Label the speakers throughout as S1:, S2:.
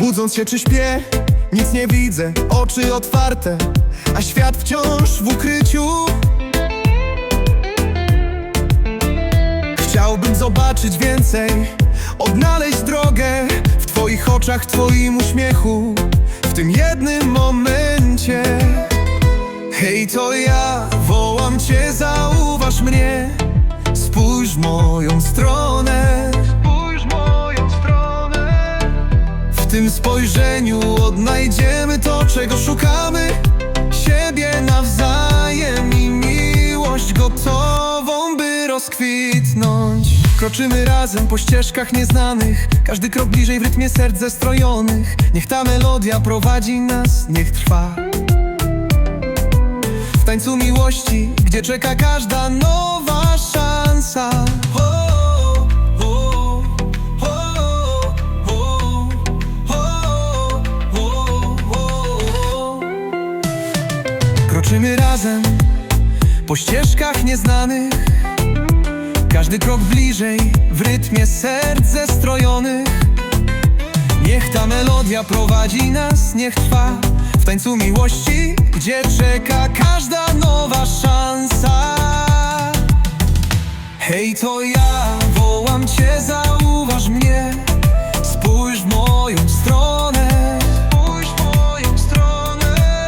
S1: Budząc się czy śpię, nic nie widzę, oczy otwarte, a świat wciąż w ukryciu. Chciałbym zobaczyć więcej, odnaleźć drogę w Twoich oczach, Twoim uśmiechu, Hej, to ja wołam Cię, zauważ mnie, spójrz moją stronę. Spójrz w moją stronę. W tym spojrzeniu odnajdziemy to, czego szukamy. Siebie nawzajem i miłość gotową, by rozkwitnąć. Kroczymy razem po ścieżkach nieznanych. Każdy krok bliżej w rytmie serc zestrojonych. Niech ta melodia prowadzi nas, niech trwa tańcu miłości, gdzie czeka każda nowa szansa. Kroczymy razem po ścieżkach nieznanych. Każdy krok bliżej w rytmie serc zestrojonych Niech ta melodia prowadzi nas, niech trwa tańcu miłości, gdzie czeka każda nowa szansa. Hej, to ja wołam Cię, zauważ mnie. Spójrz w moją stronę. Spójrz w moją stronę.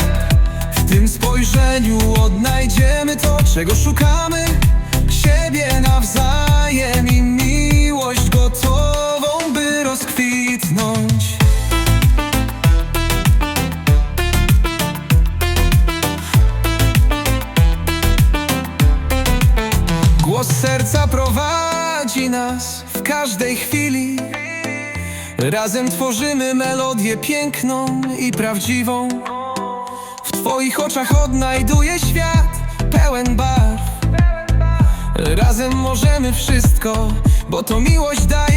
S1: W tym spojrzeniu odnajdziemy to, czego szukamy. Siebie nawzajem i miłość Głos serca prowadzi nas w każdej chwili. Razem tworzymy melodię piękną i prawdziwą. W Twoich oczach odnajduję świat pełen barw. Razem możemy wszystko, bo to miłość daje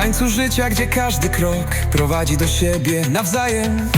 S1: tańcu życia, gdzie każdy krok Prowadzi do siebie nawzajem